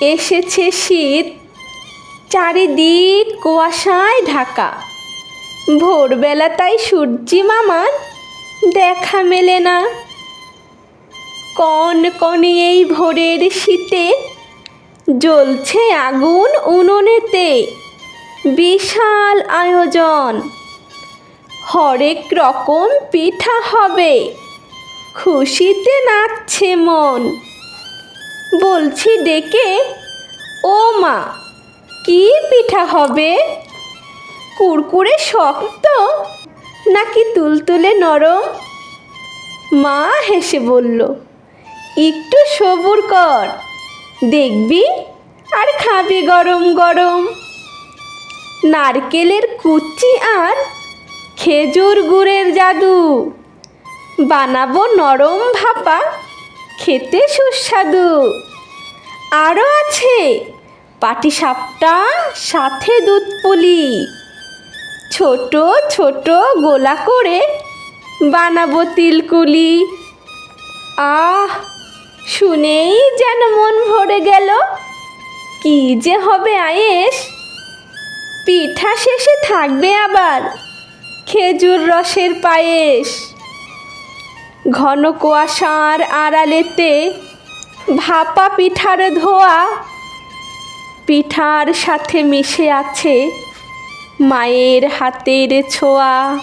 এসেছে শীত, চারিদিক কুয়াশায় ঢাকা। ভোরবেলা তাই সূর্যি মামার দেখা মেলে না। কন কনে এই ভোরের শীতে জ্বলছে আগুন উনুনেতে। বিশাল আয়োজন। হরেক রকম পিঠা হবে। খুশিতে নাচছে মন। বলছি ডেকে, ও মা, কি পিঠা হবে? কুরকুরে শক্ত, নাকি তুলতুলে নরম? মা হেসে বলল, একটু সবুর কর, দেখবি, আর খাবি গরম গরম। নারকেলের কুচি আর খেজুর গুড়ের জাদু, বানাবো নরম ভাপা খেতে সুস্বাদু। আরও আছে। পাটিসাপটা, সাথে দুধ পুলি। ছোট ছোট গোলা করে বানাবো তিলকুলি। আহ, শুনেই যেন মন ভরে গেল। কি যে হবে আয়েস পিঠা শেষে থাকবে আবার খেজুর রসের পায়েস। ঘন কুয়াশার আড়ালেতে ভাপা পিঠার ধোয়া। পিঠার সাথে মিশে আছে মায়ের হাতের ছোঁয়া।